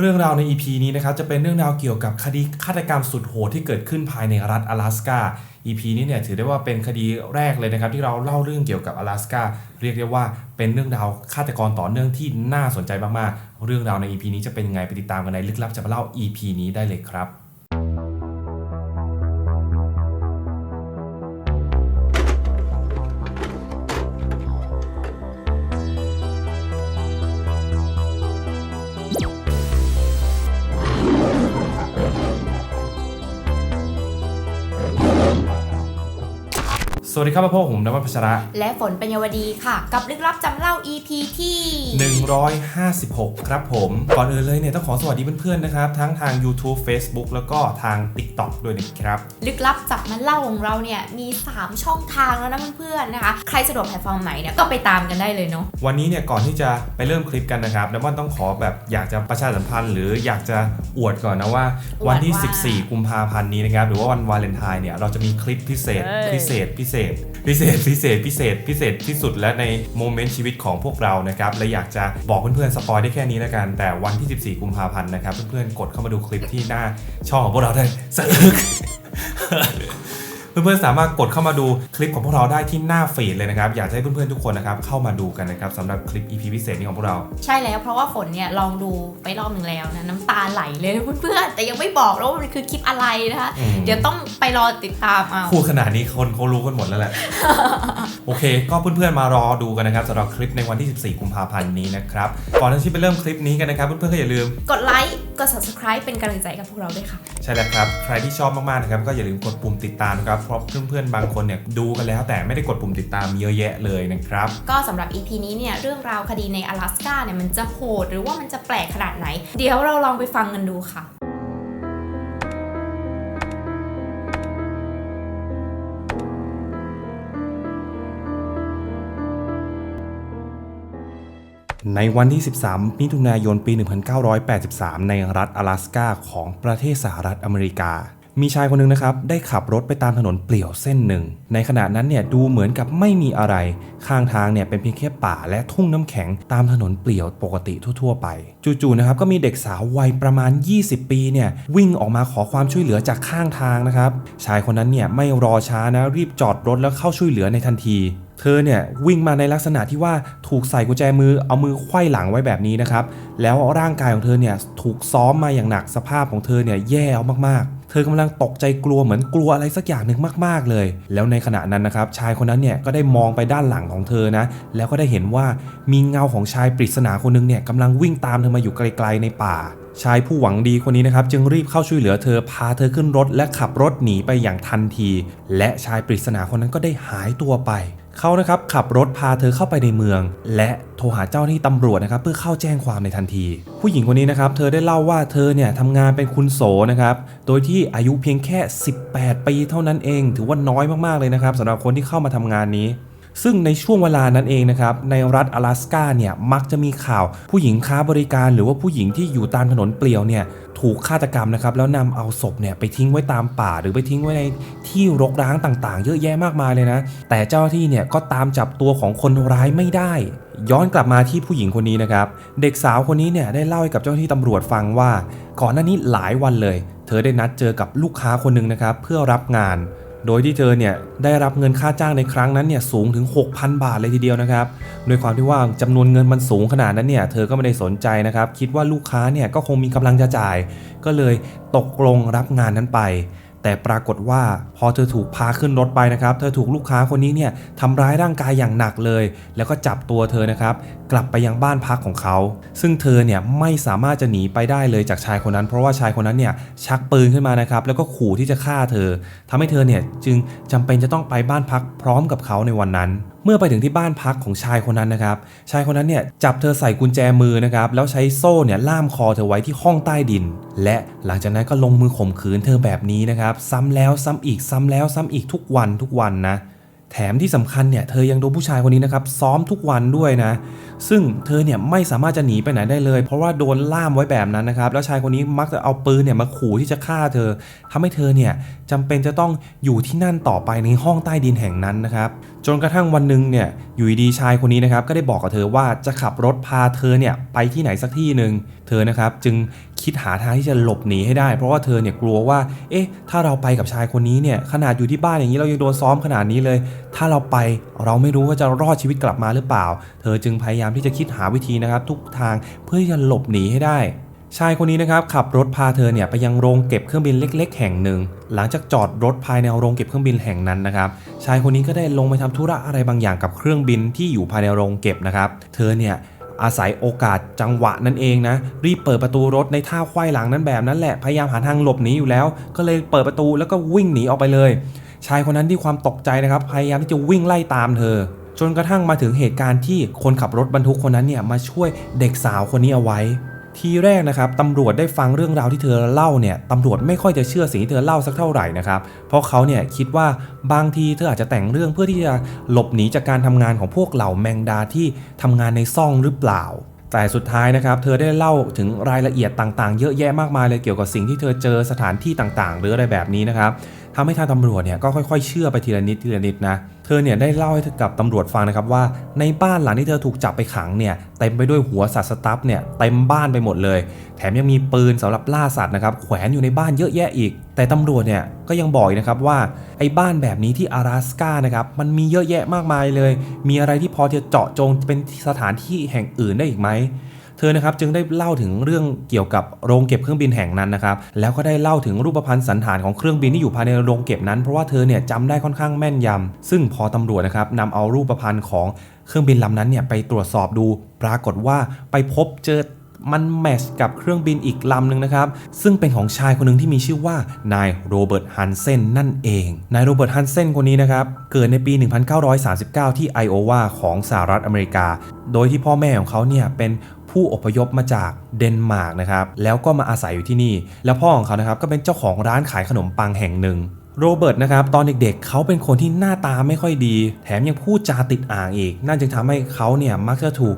เรื่องราวใน EP นี้นะครับจะเป็นเรื่องราวเกี่ยวกับคดีฆาตกรรมสุดโหดที่เกิดขึ้นภายในรัฐ阿拉斯กา EP นี้เนี่ยถือได้ว่าเป็นคดีแรกเลยนะครับที่เราเล่าเรื่องเกี่ยวกับ阿拉斯กาเรียกได้ว่าเป็นเรื่องราวฆาตกรต่อเนื่องที่น่าสนใจมากๆ เรื่องราวใน EP นี้จะเป็นยังไงไปติดตามกันในลึกลับจะมาเล่า EP นี้ได้เลยครับ วัสดีครับพ่อผมนวัฒพัชระ และฝนปัญญวดีค่ะ กับลึกลับจำเล่า EP ที่ 156 ครับผม ก่อนอื่นเลยเนี่ยต้องขอสวัสดีเพื่อนๆนะครับ ทั้งทาง YouTube Facebook แล้วก็ทาง TikTok ด้วยนะครับ ลึกลับจับมาเล่าของเราเนี่ยมี 3 ช่องทางแล้วนะเพื่อนๆนะคะ ใครสะดวกแพลตฟอร์มไหนเนี่ยก็ไปตามกันได้เลยเนาะวันนี้เนี่ยก่อนที่จะไปเริ่มคลิปกันนะครับน้ำมันต้องขอแบบอยากจะประชาสัมพันธ์ หรืออยากจะอวดก่อนนะว่า วันที่ 14 กุมภาพันธ์นี้นะครับหรือว่าวันวาเลนไทน์เนี่ยเราจะมีคลิปพิเศษพิเศษพิเศษ พิเศษพิเศษพิเศษพิเศษที่สุดและในโมเมนต์ชีวิตของพวกเรานะครับและอยากจะบอกเพื่อนๆสปอยได้แค่นี้แล้วกัน แต่วันที่ 14 กุมภาพันธ์นะครับ เพื่อนๆกดเข้ามาดูคลิปที่หน้าช่องของพวกเราได้สะอึก เพื่อนๆสามารถกดเข้ามาดูคลิปของพวกเราได้ที่หน้าฟีดเลยนะครับอยากจะให้เพื่อนๆทุกคนนะครับเข้ามาดูกันนะครับสำหรับคลิป EP พิเศษนี้ของพวกเรา ใช่แล้วเพราะว่าฝนเนี่ยลองดูไปรอบหนึ่งแล้วนะน้ำตาไหลเลยนะเพื่อนๆแต่ยังไม่บอกแล้วว่ามันคือคลิปอะไรนะคะอืม เดี๋ยวต้องไปรอติดตามเอา พูดขนาดนี้คนเขารู้กันหมดแล้วแหละ โอเค ก็เพื่อนๆมารอดูกันนะครับสำหรับคลิปในวันที่ 14 กุมภาพันธ์นี้นะครับ ก่อนที่จะไปเริ่มคลิปนี้กันนะครับ เพื่อนๆก็อย่าลืม กดไลค์กด subscribe เป็นกำลังใจกับพวกเราด้วยค่ะ ใช่แล้วครับ ใครที่ชอบมากๆนะครับ ก็อย่าลืมกดปุ่มติดตามนะครับเพราะเพื่อนๆบางคนเนี่ยดูกันแล้วแต่ไม่ได้กดปุ่มติดตามเยอะแยะเลยนะครับ ก็สำหรับ EP นี้เนี่ยเรื่องราวคดีใน阿拉斯กาเนี่ยมันจะโหดหรือว่ามันจะแปลกขนาดไหน เดี๋ยวเราลองไปฟังกันดูค่ะ ในวันที่ 13 มิถุนายน ปี 1983 ในรัฐ阿拉斯กาของประเทศสหรัฐอเมริกา มีชายคนหนึ่งนะครับได้ขับรถไปตามถนนเปลี่ยวเส้นหนึ่ง ในขณะนั้นเนี่ยดูเหมือนกับไม่มีอะไร ข้างทางเนี่ยเป็นเพียงแค่ป่าและทุ่งน้ำแข็งตามถนนเปลี่ยวปกติทั่วๆไป จู่ๆนะครับก็มีเด็กสาววัยประมาณ 20 ปีเนี่ยวิ่งออกมาขอความช่วยเหลือจากข้างทางนะครับ ชายคนนั้นเนี่ยไม่รอช้านะรีบจอดรถแล้วเข้าช่วยเหลือในทันทีเธอเนี่ยวิ่งมาในลักษณะที่ว่าถูกใส่กุญแจมือเอามือไขว้หลังไว้แบบนี้นะครับ แล้วร่างกายของเธอเนี่ยถูกซ้อมมาอย่างหนักสภาพของเธอเนี่ยแย่มากๆ เธอกำลังตกใจกลัวเหมือนกลัวอะไรสักอย่างหนึ่งมากๆเลย แล้วในขณะนั้นนะครับชายคนนั้นเนี่ยก็ได้มองไปด้านหลังของเธอนะ แล้วก็ได้เห็นว่ามีเงาของชายปริศนาคนหนึงเนี่ยกำลังวิ่งตามเธอมาอยู่ไกลๆในป่าชายผู้หวังดีคนนี้นะครับจึงรีบเข้าช่วยเหลือเธอพาเธอขึ้นรถและขับรถหนีไปอย่างทันที และชายปริศนาคนนั้นก็ได้หายตัวไป เขานะครับขับรถพาเธอเข้าไปในเมือง และโทรหาเจ้าหน้าที่ตำรวจนะครับเพื่อเข้าแจ้งความในทันที ผู้หญิงคนนี้นะครับเธอได้เล่าว่าเธอเนี่ยทำงานเป็นคุณโสนะครับโดยที่อายุเพียงแค่ 18 ปีเท่านั้นเอง ถือว่าน้อยมากๆเลยนะครับสำหรับคนที่เข้ามาทำงานนี้ ซึ่งในช่วงเวลานั้นเองนะครับในรัฐ阿拉斯กาเนี่ยมักจะมีข่าวผู้หญิงค้าบริการ หรือว่าผู้หญิงที่อยู่ตามถนนเปลี่ยวเนี่ยถูกฆาตกรรมนะครับแล้วนำเอาศพเนี่ยไปทิ้งไว้ตามป่า หรือไปทิ้งไว้ในที่รกร้างต่างๆ เยอะแยะมากมายเลยนะ แต่เจ้าหน้าที่เนี่ยก็ตามจับตัวของคนร้ายไม่ได้ ย้อนกลับมาที่ผู้หญิงคนนี้นะครับเด็กสาวคนนี้เนี่ยได้เล่าให้กับเจ้าหน้าที่ตำรวจฟังว่า ก่อนหน้านี้หลายวันเลย เธอได้นัดเจอกับลูกค้าคนหนึ่งนะครับเพื่อรับงาน โดยที่เธอเนี่ยได้รับเงินค่าจ้างในครั้งนั้นเนี่ยสูงถึง 6,000 บาทเลยทีเดียวนะครับโดยความที่ว่าจำนวนเงินมันสูงขนาดนั้นเนี่ยเธอก็ไม่ได้สนใจนะครับคิดว่าลูกค้าเนี่ยก็คงมีกำลังจะจ่าย ก็เลยตกลงรับงานนั้นไป แต่ปรากฏว่าพอเธอถูกพาขึ้นรถไปนะครับ เธอถูกลูกค้าคนนี้เนี่ยทำร้ายร่างกายอย่างหนักเลย แล้วก็จับตัวเธอนะครับ กลับไปยังบ้านพักของเขา ซึ่งเธอเนี่ยไม่สามารถจะหนีไปได้เลยจากชายคนนั้น เพราะว่าชายคนนั้นเนี่ยชักปืนขึ้นมานะครับ แล้วก็ขู่ที่จะฆ่าเธอทำให้เธอเนี่ยจึงจำเป็นจะต้องไปบ้านพักพร้อมกับเขาในวันนั้น มื่อไปถึงที่บ้านพักของชายคนนั้นนะครับ ชายคนนั้นเนี่ยจับเธอใส่กุญแจมือนะครับ แล้วใช้โซ่เนี่ยล่ามคอเธอไว้ที่ห้องใต้ดิน และหลังจากนั้นก็ลงมือข่มขืนเธอแบบนี้นะครับ ซ้ำแล้วซ้ำอีกซ้ำแล้วซ้ำอีกทุกวันทุกวันนะ แถมที่สำคัญเนี่ยเธอยังโดนผู้ชายคนนี้นะครับซ้อมทุกวันด้วยนะ ซึ่งเธอเนี่ยไม่สามารถจะหนีไปไหนได้เลย เพราะว่าโดนล่ามไว้แบบนั้นนะครับ แล้วชายคนนี้มักจะเอาปืนเนี่ยมาขู่ที่จะฆ่าเธอทำให้เธอเนี่ยจำเป็นจะต้องอยู่ที่นั่นต่อไปในห้องใต้ดินแห่งนั้นนะครับจนกระทั่งวันหนึ่งเนี่ยอยู่ดีๆชายคนนี้นะครับก็ได้บอกกับเธอว่าจะขับรถพาเธอเนี่ยไปที่ไหนสักที่หนึ่งเธอนะครับจึง คิดหาทางที่จะหลบหนีให้ได้ เพราะว่าเธอเนี่ยกลัวว่า เอ๊ะ ถ้าเราไปกับชายคนนี้เนี่ยขนาดอยู่ที่บ้านอย่างนี้เรายังโดนซ้อมขนาดนี้เลย ถ้าเราไปเราไม่รู้ว่าจะรอดชีวิตกลับมาหรือเปล่า เธอจึงพยายามที่จะคิดหาวิธีนะครับ ทุกทางเพื่อที่จะหลบหนีให้ได้ชายคนนี้นะครับขับรถพาเธอเนี่ยไปยังโรงเก็บเครื่องบินเล็ก ๆ แห่งหนึ่ง หลังจากจอดรถภายในโรงเก็บเครื่องบินแห่งนั้นนะครับชายคนนี้ก็ได้ลงไปทำธุระอะไรบางอย่างกับเครื่องบินที่อยู่ภายในโรงเก็บนะครับ เธอเนี่ย อาศัยโอกาสจังหวะนั่นเองนะ รีบเปิดประตูรถในท่าควายหลังนั้นแบบนั้นแหละ พยายามหาทางหลบหนีอยู่แล้ว ก็เลยเปิดประตูแล้วก็วิ่งหนีออกไปเลย ชายคนนั้นที่ความตกใจนะครับ พยายามที่จะวิ่งไล่ตามเธอ จนกระทั่งมาถึงเหตุการณ์ที่คนขับรถบรรทุกคนนั้นเนี่ยมาช่วยเด็กสาวคนนี้เอาไว้ ทีแรกนะครับตำรวจได้ฟังเรื่องราวที่เธอเล่าเนี่ยตำรวจไม่ค่อยจะเชื่อสิ่งที่เธอเล่าสักเท่าไหร่นะครับเพราะเขาเนี่ยคิดว่าบางทีเธออาจจะแต่งเรื่องเพื่อที่จะหลบหนีจากการทำงานของพวกเหล่าแมงดาที่ทำงานในซ่องหรือเปล่า แต่สุดท้ายนะครับ เธอได้เล่าถึงรายละเอียดต่างๆ เยอะแยะมากมายเลยเกี่ยวกับสิ่งที่เธอเจอสถานที่ต่างๆ หรืออะไรแบบนี้นะครับ ทำให้ทางตำรวจเนี่ยก็ค่อยๆ เชื่อไปทีละนิดทีละนิดนะ เธอเนี่ยได้เล่าให้กับตำรวจฟังนะครับว่า ในบ้านหลังที่เธอถูกจับไปขังเนี่ยเต็มไปด้วยหัวสัตว์สตัฟเนี่ยเต็มบ้านไปหมดเลย แถมยังมีปืนสำหรับล่าสัตว์นะครับแขวนอยู่ในบ้านเยอะแยะอีก แต่ตำรวจเนี่ยก็ยังบอกอีกนะครับว่าไอ้บ้านแบบนี้ที่阿拉สกานะครับมันมีเยอะแยะมากมายเลย มีอะไรที่พอจะเจาะจงเป็นสถานที่แห่งอื่นได้อีกไหม เธอนะครับจึงได้เล่าถึงเรื่องเกี่ยวกับโรงเก็บเครื่องบินแห่งนั้นนะครับแล้วก็ได้เล่าถึงรูปพรรณสันฐานของเครื่องบินที่อยู่ภายในโรงเก็บนั้นเพราะว่าเธอเนี่ยจำได้ค่อนข้างแม่นยำซึ่งพอตำรวจนะครับนำเอารูปพรรณของเครื่องบินลำนั้นเนี่ยไปตรวจสอบดู ปรากฏว่าไปพบเจอมันแมชกับเครื่องบินอีกลำหนึ่งนะครับ ซึ่งเป็นของชายคนหนึ่งที่มีชื่อว่านายโรเบิร์ตฮันเซนนั่นเองนายโรเบิร์ตฮันเซนคนนี้นะครับ เกิดในปี 1939 ที่ไอโอวาของสหรัฐอเมริกา โดยที่พ่อแม่ของเขาเนี่ยเป็น ผู้อพยพมาจากเดนมาร์กนะครับแล้วก็มาอาศัยอยู่ที่นี่ แล้วพ่อของเขานะครับก็เป็นเจ้าของร้านขายขนมปังแห่งหนึ่ง โรเบิร์ตนะครับตอนเด็กๆ เขาเป็นคนที่หน้าตาไม่ค่อยดี แถมยังพูดจาติดอ่างอีก นั่นจึงทำให้เขาเนี่ยมักจะถูก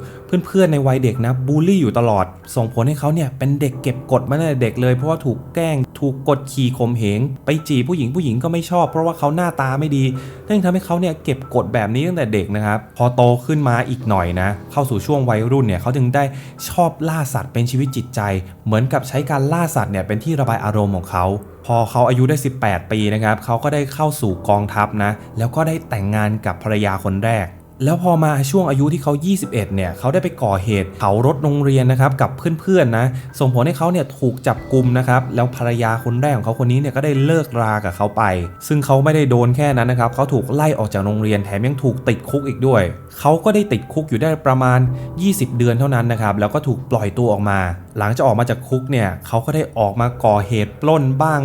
เพื่อนๆในวัยเด็กนะบูลลี่อยู่ตลอด ส่งผลให้เขาเนี่ยเป็นเด็กเก็บกดมาตั้งแต่เด็กเลย เพราะว่าถูกแกล้งถูกกดขี่ข่มเหง ไปจีบผู้หญิงผู้หญิงก็ไม่ชอบ เพราะว่าเขาหน้าตาไม่ดีนั่นจึงทำให้เขาเนี่ยเก็บกดแบบนี้ตั้งแต่เด็กนะครับพอโตขึ้นมาอีกหน่อยนะ เข้าสู่ช่วงวัยรุ่นเนี่ยเขาจึงได้ชอบล่าสัตว์เป็นชีวิตจิตใจ เหมือนกับใช้การล่าสัตว์เนี่ยเป็นที่ระบายอารมณ์ของเขา พอเขาอายุได้ 18 ปีนะครับเขาก็ได้เข้าสู่กองทัพนะ แล้วก็ได้แต่งงานกับภรรยาคนแรก แล้วพอมาช่วงอายุที่เขา 21 เนี่ยเขาได้ไปก่อเหตุเผารถโรงเรียนนะครับกับเพื่อนๆนะ ส่งผลให้เขาเนี่ยถูกจับกลุมนะครับ แล้วภรรยาคนแรกของเขาคนนี้เนี่ยก็ได้เลิกรากับเขาไป ซึ่งเขาไม่ได้โดนแค่นั้นนะครับเขาถูกไล่ออกจากโรงเรียนแถมยังถูกติดคุกอีกด้วย เขาก็ได้ติดคุกอยู่ได้ประมาณ 20 เดือนเท่านั้นนะครับ แล้วก็ถูกปล่อยตัวออกมา หลังจากออกมาจากคุกเนี่ยเขาก็ได้ออกมาก่อเหตุปล้นบ้าง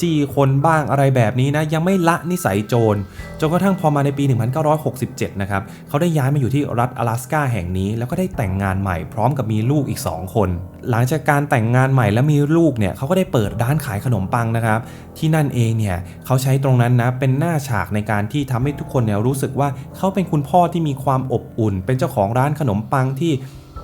จี้คนบ้างอะไรแบบนี้นะ ยังไม่ละนิสัยโจรจนกระทั่งพอมาในปี 1967 นะครับเขาได้ย้ายมาอยู่ที่รัฐ阿拉สกาแห่งนี้ แล้วก็ได้แต่งงานใหม่พร้อมกับมีลูกอีก 2 คน หลังจากการแต่งงานใหม่และมีลูกเนี่ยเขาก็ได้เปิดร้านขายขนมปังนะครับ ที่นั่นเองเนี่ยเขาใช้ตรงนั้นนะเป็นหน้าฉากในการที่ทำให้ทุกคนเนี่ยรู้สึกว่าเขาเป็นคุณพ่อที่มีความอบอุ่น เป็นเจ้าของร้านขนมปังที่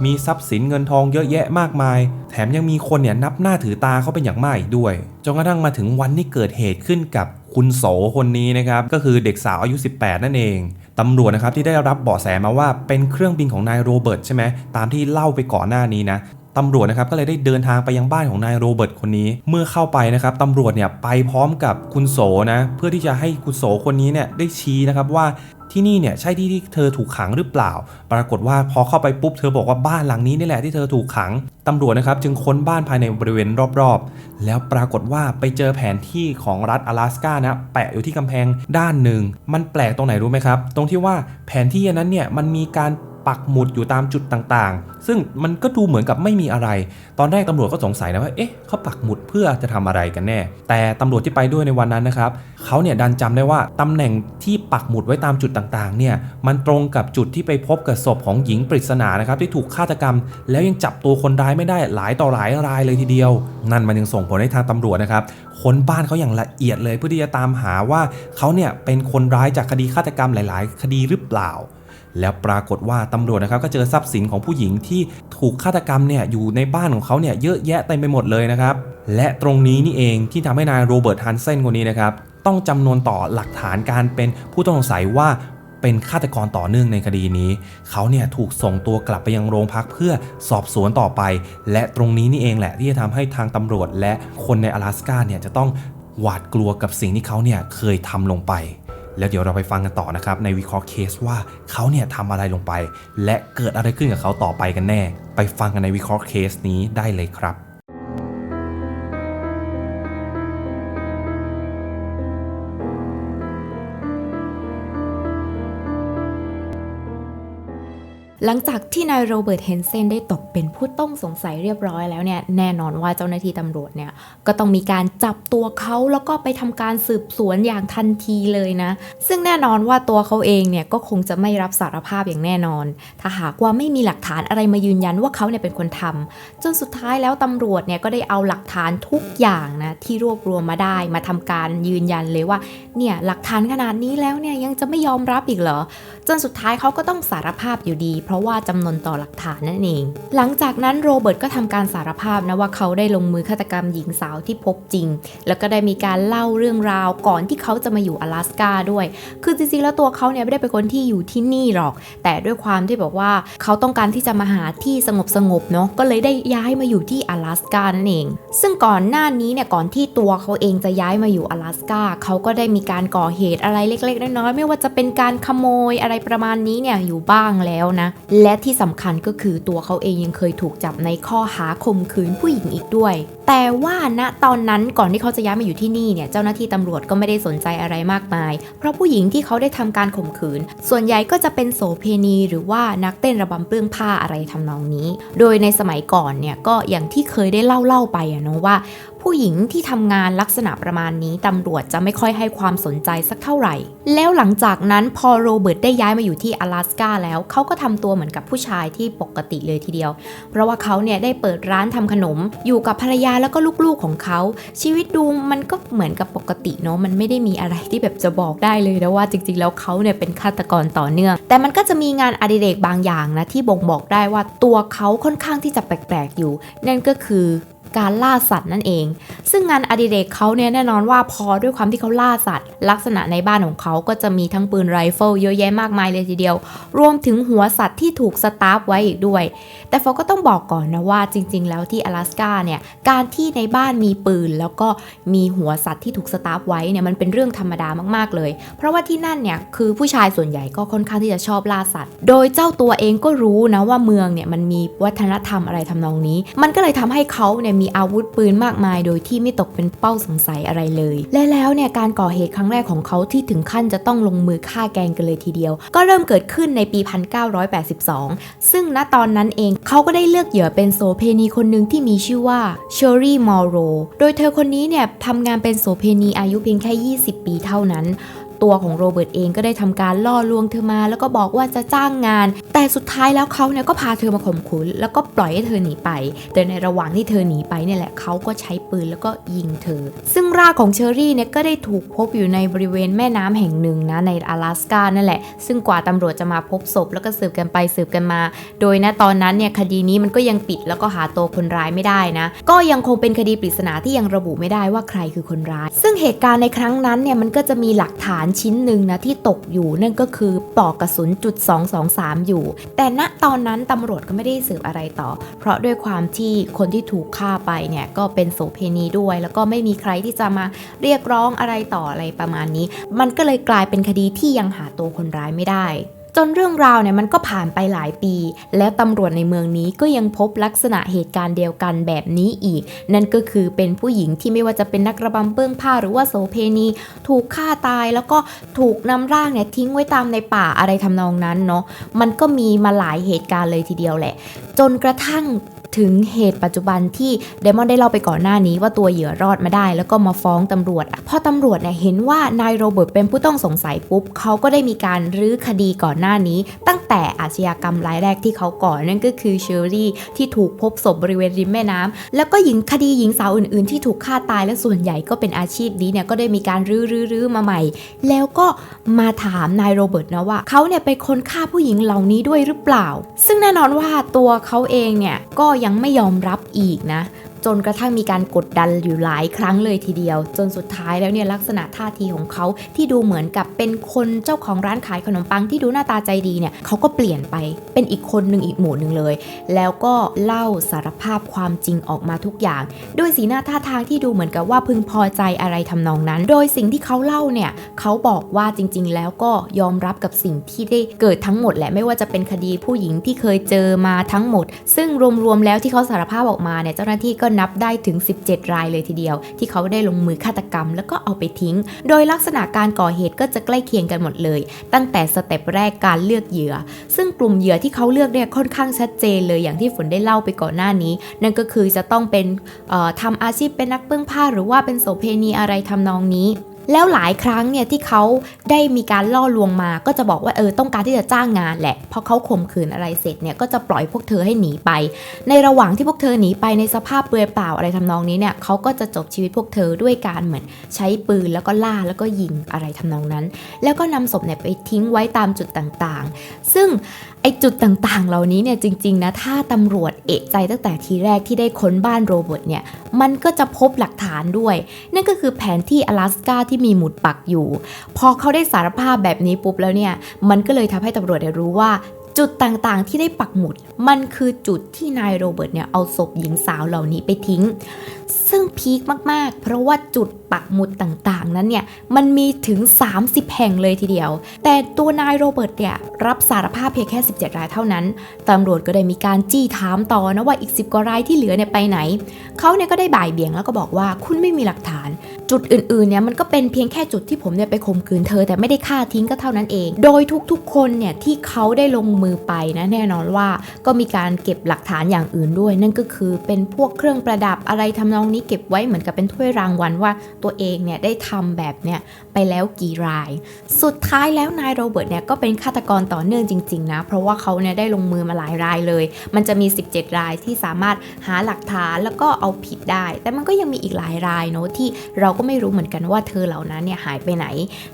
มีทรัพย์สินเงินทองเยอะแยะมากมาย แถมยังมีคนเนี่ยนับหน้าถือตาเขาเป็นอย่างมากอีกด้วย จนกระทั่งมาถึงวันที่เกิดเหตุขึ้นกับคุณโสคนนี้นะครับ ก็คือเด็กสาวอายุ 18 นั่นเอง ตำรวจนะครับที่ได้รับเบาะแสมาว่าเป็นเครื่องบินของนายโรเบิร์ตใช่ไหมตามที่เล่าไปก่อนหน้านี้นะตำรวจนะครับก็เลยได้เดินทางไปยังบ้านของนายโรเบิร์ตคนนี้ เมื่อเข้าไปนะครับตำรวจเนี่ยไปพร้อมกับคุณโสนะ เพื่อที่จะให้คุณโสคนนี้เนี่ยได้ชี้นะครับว่า ที่นี่เนี่ยใช่ที่ที่เธอถูกขังหรือเปล่า ปรากฏว่าพอเข้าไปปุ๊บเธอบอกว่าบ้านหลังนี้นี่แหละที่เธอถูกขังตำรวจนะครับจึงค้นบ้านภายในบริเวณรอบๆ แล้วปรากฏว่าไปเจอแผนที่ของรัฐ阿拉สกานะแปะอยู่ที่กำแพงด้านหนึ่ง มันแปลกตรงไหนรู้ไหมครับ ตรงที่ว่าแผนที่อันนั้นเนี่ยมันมีการปักหมุดอยู่ตามจุดต่างๆ ซึ่งมันก็ดูเหมือนกับไม่มีอะไร ตอนแรกตำรวจก็สงสัยนะว่า เอ๊ะ เขาปักหมุดเพื่อจะทำอะไรกันแน่ แต่ตำรวจที่ไปด้วยในวันนั้นนะครับ เขาเนี่ยดันจำได้ว่าตำแหน่งที่ปักหมุดไว้ตามจุดตางๆเนี่ยมันตรงกับจุดที่ไปพบกับศพของหญิงปริศนานะครับที่ถูกฆาตกรรม แล้วยังจับตัวคนร้ายไม่ได้หลายต่อหลายรายเลยทีเดียว นั่นมันยังส่งผลให้ทางตำรวจนะครับค้นบ้านเขาอย่างละเอียดเลยเพื่อที่จะตามหาว่าเขาเนี่ยเป็นคนร้ายจากคดีฆาตกรรมหลาย ๆ คดีหรือเปล่าแล้วปรากฏว่าตำรวจนะครับก็เจอทรัพย์สินของผู้หญิงที่ถูกฆาตกรรมเนี่ยอยู่ในบ้านของเขาเนี่ยเยอะแยะเต็มไปหมดเลยนะครับ และตรงนี้นี่เองที่ทำให้นายโรเบิร์ตฮันเซนคนนี้นะครับ ต้องจำนวนต่อหลักฐานการเป็นผู้ต้องสงสัยว่าเป็นฆาตกรต่อเนื่องในคดีนี้ เขาเนี่ยถูกส่งตัวกลับไปยังโรงพักเพื่อสอบสวนต่อไป และตรงนี้นี่เองแหละที่จะทำให้ทางตำรวจและคนใน阿拉斯กาเนี่ยจะต้องหวาดกลัวกับสิ่งที่เขาเนี่ยเคยทำลงไป แล้วเดี๋ยวเราไปฟังกันต่อนะครับ ในวิเคราะห์เคสว่าเขาเนี่ยทำอะไรลงไป และเกิดอะไรขึ้นกับเขาต่อไปกันแน่ ไปฟังกันในวิเคราะห์เคสนี้ได้เลยครับ หลังจากที่นายโรเบิร์ตเฮนเซนได้ตกเป็นผู้ต้องสงสัยเรียบร้อยแล้วเนี่ยแน่นอนว่าเจ้าหน้าที่ตำรวจเนี่ยก็ต้องมีการจับตัวเขาแล้วก็ไปทำการสืบสวนอย่างทันทีเลยนะ ซึ่งแน่นอนว่าตัวเขาเองเนี่ยก็คงจะไม่รับสารภาพอย่างแน่นอน ถ้าหากว่าไม่มีหลักฐานอะไรมายืนยันว่าเขาเนี่ยเป็นคนทำจนสุดท้ายแล้วตำรวจเนี่ยก็ได้เอาหลักฐานทุกอย่างนะที่รวบรวมมาได้มาทำการยืนยันเลยว่าเนี่ยหลักฐานขนาดนี้แล้วเนี่ยยังจะไม่ยอมรับอีกเหรอ จนสุดท้ายเขาก็ต้องสารภาพอยู่ดี เพราะว่าจำนวนต่อหลักฐานนั่นเอง หลังจากนั้นโรเบิร์ตก็ทำการสารภาพนะว่าเขาได้ลงมือฆาตกรรมหญิงสาวที่พบจริง แล้วก็ได้มีการเล่าเรื่องราวก่อนที่เขาจะมาอยู่阿拉斯กาด้วย คือจริงๆแล้วตัวเขาเนี่ยไม่ได้เป็นคนที่อยู่ที่นี่หรอก แต่ด้วยความที่แบบว่าเขาต้องการที่จะมาหาที่สงบสงบๆเนาะ ก็เลยได้ย้ายมาอยู่ที่阿拉斯กานั่นเอง ซึ่งก่อนหน้านี้เนี่ยก่อนที่ตัวเขาเองจะย้ายมาอยู่阿拉斯กาเขาก็ได้มีการก่อเหตุอะไรเล็กๆน้อยๆไม่ว่าจะเป็นการขโมยอะไร ประมาณนี้เนี่ยอยู่บ้างแล้วนะ และที่สำคัญก็คือตัวเขาเองยังเคยถูกจับในข้อหาข่มขืนผู้หญิงอีกด้วย แต่ว่าณตอนนั้นก่อนที่เขาจะย้ายมาอยู่ที่นี่เนี่ยเจ้าหน้าที่ตำรวจก็ไม่ได้สนใจอะไรมากมาย เพราะผู้หญิงที่เขาได้ทำการข่มขืน ส่วนใหญ่ก็จะเป็นโสเพณี หรือว่านักเต้นระบำเปลื้องผ้าอะไรทำนองนี้ โดยในสมัยก่อนเนี่ยก็อย่างที่เคยได้เล่าเล่าไปอะเนาะว่าผู้หญิงที่ทำงานลักษณะประมาณนี้ตำรวจจะไม่ค่อยให้ความสนใจสักเท่าไหร่ แล้วหลังจากนั้นพอโรเบิร์ตได้ย้ายมาอยู่ที่阿拉斯กาแล้ว เขาก็ทำตัวเหมือนกับผู้ชายที่ปกติเลยทีเดียว เพราะว่าเขาเนี่ยได้เปิดร้านทำขนมอยู่กับภรรยาแล้วก็ลูกๆของเขา ชีวิตดูมันก็เหมือนกับปกติเนาะมันไม่ได้มีอะไรที่แบบจะบอกได้เลยนะว่าจริงๆ แล้วเขาเนี่ยเป็นฆาตกรต่อเนื่อง แต่มันก็จะมีงานอดิเรกบางอย่างนะที่บ่งบอกได้ว่าตัวเขาค่อนข้างที่จะแปลกๆอยู่ นั่นก็คือ การล่าสัตว์นั่นเอง ซึ่งงานอดิเรกเขาเนี่ยแน่นอนว่าพอด้วยความที่เขาล่าสัตว์ ลักษณะในบ้านของเขาก็จะมีทั้งปืนไรเฟิลเยอะแยะมากมายเลยทีเดียว รวมถึงหัวสัตว์ที่ถูกสตาร์ฟไว้อีกด้วย แต่ฟอก็ต้องบอกก่อนนะว่าจริง ๆ แล้วที่阿拉斯สาเนี่ยการที่ในบ้านมีปืน แล้วก็มีหัวสัตว์ที่ถูกสตาร์ฟไว้เนี่ยมันเป็นเรื่องธรรมดามากๆเลย เพราะว่าที่นั่นเนี่ยคือผู้ชายส่วนใหญ่ก็ค่อนข้างที่จะชอบล่าสัตว์ โดยเจ้าตัวเองก็รู้นะว่าเมืองเนี่ยมันมีวัฒนธรรมอะไรทำนองนี้ มันก็เลยทำให้เขาเนี่ยมีอาวุธปืนมากมาย โดยที่ไม่ตกเป็นเป้าสงสัยอะไรเลย และแล้วเนี่ยการก่อเหตุครั้งแรกของเขาที่ถึงขั้นจะต้องลงมือฆ่าแกงกันเลยทีเดียว ก็เริ่มเกิดขึ้นในปี 1982 ซึ่งณตอนนั้นเองเขาก็ได้เลือกเหยื่อเป็นโสเพณีคนหนึ่งที่มีชื่อว่าเชอรี่มอร์โรโดยเธอคนนี้เนี่ยทำงานเป็นโสเพณีอายุเพียงแค่ 20 ปีเท่านั้น ตัวของโรเบิร์ตเองก็ได้ทำการล่อลวงเธอมา แล้วก็บอกว่าจะจ้างงาน แต่สุดท้ายแล้วเขาเนี่ยก็พาเธอมาข่มขืนแล้วก็ปล่อยให้เธอหนีไป แต่ในระหว่างที่เธอหนีไปเนี่ยแหละเขาก็ใช้ปืนแล้วก็ยิงเธอ ซึ่งร่างของเชอรี่เนี่ยก็ได้ถูกพบอยู่ในบริเวณแม่น้ำแห่งหนึ่งนะใน阿拉斯กานั่นแหละ ซึ่งกว่าตำรวจจะมาพบศพแล้วก็สืบกันไปสืบกันมา โดยณตอนนั้นเนี่ยคดีนี้มันก็ยังปิดแล้วก็หาตัวคนร้ายไม่ได้นะ ก็ยังคงเป็นคดีปริศนาที่ยังระบุไม่ได้ว่าใครคือคนร้าย ซึ่งเหตุการณ์ในครั้งนั้นเนี่ยมันก็จะมีหลักฐาน ชิ้นหนึ่งนะที่ตกอยู่นั่นก็คือปลอกกระสุนจุด223 อยู่ แต่ณตอนนั้นตำรวจก็ไม่ได้สืบอะไรต่อ เพราะด้วยความที่คนที่ถูกฆ่าไปเนี่ยก็เป็นโสเพณีด้วย แล้วก็ไม่มีใครที่จะมาเรียกร้องอะไรต่ออะไรประมาณนี้ มันก็เลยกลายเป็นคดีที่ยังหาตัวคนร้ายไม่ได้ นเรื่องราวเนี่ยมันก็ผ่านไปหลายปี แล้วตำรวจในเมืองนี้ก็ยังพบลักษณะเหตุการณ์เดียวกันแบบนี้อีก นั่นก็คือเป็นผู้หญิงที่ไม่ว่าจะเป็นนักระบำเบื้องผ้าหรือว่าโสเพณี ถูกฆ่าตายแล้วก็ถูกนำร่างเนี่ยทิ้งไว้ตามในป่าอะไรทำนองนั้นเนาะมันก็มีมาหลายเหตุการณ์เลยทีเดียวแหละ จนกระทั่ง ถึงเหตุปัจจุบันที่เดมอนได้เล่าไปก่อนหน้านี้ว่าตัวเหยื่อรอดมาได้ แล้วก็มาฟ้องตำรวจพอตำรวจเนี่ยเห็นว่านายโรเบิร์ตเป็นผู้ต้องสงสัยปุ๊บเขาก็ได้มีการรื้อคดีก่อนหน้านี้ ตั้งแต่อาชญากรรมรายแรกที่เขาก่อนั่นก็คือเชอรี่ที่ถูกพบศพบริเวณริมแม่น้ำแล้วก็หญิงคดีหญิงสาวอื่นๆ ที่ถูกฆ่าตายและส่วนใหญ่ก็เป็นอาชีพนี้เนี่ยก็ได้มีการรื้อรื้อรื้อมาใหม่ แล้วก็มาถามนายโรเบิร์ตนะว่าเขาเนี่ยเป็นคนฆ่าผู้หญิงเหล่านี้ด้วยหรือเปล่า ซึ่งแน่นอนว่าตัวเขาเองเนี่ยก็ยังไม่ยอมรับอีกนะ จนกระทั่งมีการกดดันอยู่หลายครั้งเลยทีเดียว จนสุดท้ายแล้วเนี่ยลักษณะท่าทีของเขาที่ดูเหมือนกับเป็นคนเจ้าของร้านขายขนมปังที่ดูหน้าตาใจดีเนี่ยเขาก็เปลี่ยนไปเป็นอีกคนหนึ่งอีกหมู่หนึ่งเลย แล้วก็เล่าสารภาพความจริงออกมาทุกอย่างโดยสีหน้าท่าทางที่ดูเหมือนกับว่าพึงพอใจอะไรทำนองนั้น โดยสิ่งที่เขาเล่าเนี่ยเขาบอกว่าจริง ๆ แล้วก็ยอมรับกับสิ่งที่ได้เกิดทั้งหมดแหละไม่ว่าจะเป็นคดีผู้หญิงที่เคยเจอมาทั้งหมด ซึ่งรวมๆแล้วที่เขาสารภาพออกมาเนี่ยเจ้าหน้าที่ก็นับได้ถึง 17 รายเลยทีเดียว ที่เขาได้ลงมือฆาตกรรม แล้วก็เอาไปทิ้ง โดยลักษณะการก่อเหตุก็จะใกล้เคียงกันหมดเลย ตั้งแต่สเต็ปแรกการเลือกเหยื่อ ซึ่งกลุ่มเหยื่อที่เขาเลือกเนี่ยค่อนข้างชัดเจนเลยอย่างที่ฝนได้เล่าไปก่อนหน้านี้ นั่นก็คือจะต้องเป็นทำอทำอาชีพเป็นนักเปื้องผ้าหรือว่าเป็นโสเพณีอะไรทำนองนี้ แล้วหลายครั้งเนี่ยที่เขาได้มีการล่อลวงมาก็จะบอกว่าเออต้องการที่จะจ้างงานแหละพอเขาข่มขืนอะไรเสร็จเนี่ยก็จะปล่อยพวกเธอให้หนีไป ในระหว่างที่พวกเธอหนีไปในสภาพเปลือยเปล่าอะไรทำนองนี้เนี่ยเขาก็จะจบชีวิตพวกเธอด้วยการเหมือนใช้ปืนแล้วก็ล่าแล้วก็ยิงอะไรทำนองนั้น แล้วก็นำศพเนี่ยไปทิ้งไว้ตามจุดต่างๆ ซึ่ง ไอจุดต่างๆ เหล่านี้เนี่ยจริงๆนะถ้าตำรวจเอกใจตั้งแต่ทีแรกที่ได้ค้นบ้านโรเบิร์ตเนี่ยมันก็จะพบหลักฐานด้วย นั่นก็คือแผนที่阿拉สกาที่มีหมุดปักอยู่ พอเขาได้สารภาพแบบนี้ปุ๊บแล้วเนี่ยมันก็เลยทำให้ตำรวจได้รู้ว่า จุดต่างๆ ที่ได้ปักหมุด มันคือจุดที่นายโรเบิร์ตเนี่ยเอาศพหญิงสาวเหล่านี้ไปทิ้ง ซึ่งพีคมากๆ เพราะว่าจุดปักหมุดต่างๆ นั้นเนี่ยมันมีถึง 30 แห่งเลยทีเดียว แต่ตัวนายโรเบิร์ตเนี่ยรับสารภาพเพียงแค่ 17 รายเท่านั้นตำรวจก็ได้มีการจี้ถามต่อนะว่าอีก 10 กว่ารายที่เหลือเนี่ยไปไหน เขาเนี่ยก็ได้บ่ายเบี่ยงแล้วก็บอกว่าคุณไม่มีหลักฐาน จุดอื่นๆเนี่ยมันก็เป็นเพียงแค่จุดที่ผมเนี่ยไปข่มขืนเธอ แต่ไม่ได้ฆ่าทิ้งก็เท่านั้นเอง โดยทุกๆ คนเนี่ยที่เขาได้ลงมือไปนะแน่นอนว่าก็มีการเก็บหลักฐานอย่างอื่นด้วย นั่นก็คือเป็นพวกเครื่องประดับอะไรทำนองนี้เก็บไว้เหมือนกับเป็นถ้วยรางวัลว่าตัวเองเนี่ยได้ทำแบบเนี่ยไปแล้วกี่ราย สุดท้ายแล้วนายโรเบิร์ตเนี่ยก็เป็นฆาตกรต่อเนื่องจริงๆนะเพราะว่าเขาเนี่ยได้ลงมือมาหลายรายเลย มันจะมี 17 รายที่สามารถหาหลักฐานแล้วก็เอาผิดได้ แต่มันก็ยังมีอีกหลายรายเนาะที่เราก็ไม่รู้เหมือนกันว่าเธอเหล่านั้นเนี่ยหายไปไหน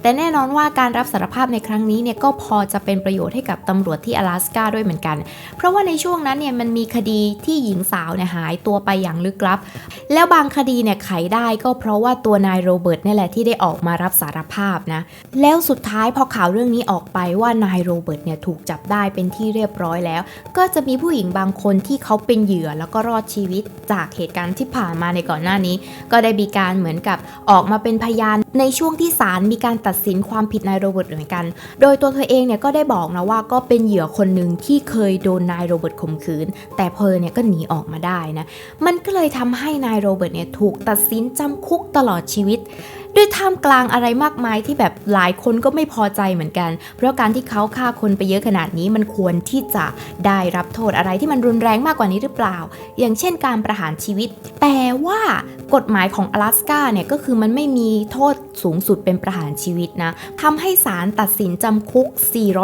แต่แน่นอนว่าการรับสารภาพในครั้งนี้เนี่ยก็พอจะเป็นประโยชน์ให้กับตำรวจที่阿拉สกาด้วยเหมือนกัน เพราะว่าในช่วงนั้นเนี่ยมันมีคดีที่หญิงสาวเนี่ยหายตัวไปอย่างลึกลับ แล้วบางคดีเนี่ยไขได้ก็เพราะว่าตัวนายโรเบิร์ตนี่แหละที่ได้ออกมารับสารภาพนะ แล้วสุดท้ายพอข่าวเรื่องนี้ออกไปว่านายโรเบิร์ตเนี่ยถูกจับได้เป็นที่เรียบร้อยแล้ว ก็จะมีผู้หญิงบางคนที่เขาเป็นเหยื่อแล้วก็รอดชีวิตจากเหตุการณ์ที่ผ่านมาในก่อนหน้านี้ ก็ได้มีการเหมือนกับออกมาเป็นพยานในช่วงที่ศาลมีการตัดสินความผิดนายโรเบิร์ตเหมือนกัน โดยตัวเธอเองเนี่ยก็ได้บอกนะว่าก็เป็นเหยื่อคนหนึ่งที่เคยโดนนายโรเบิร์ตข่มขืน แต่เพอเนี่ยก็หนีออกมาได้นะ มันก็เลยทำให้นายโรเบิร์ตเนี่ยถูกตัดสินจำคุกตลอดชีวิต ด้วยท่ามกลางอะไรมากมายที่แบบหลายคนก็ไม่พอใจเหมือนกัน เพราะการที่เขาฆ่าคนไปเยอะขนาดนี้มันควรที่จะได้รับโทษอะไรที่มันรุนแรงมากกว่านี้หรือเปล่า อย่างเช่นการประหารชีวิต แต่ว่ากฎหมายของ阿拉สกาเนี่ยก็คือมันไม่มีโทษสูงสุดเป็นประหารชีวิตนะทำให้ศาลตัดสินจำคุก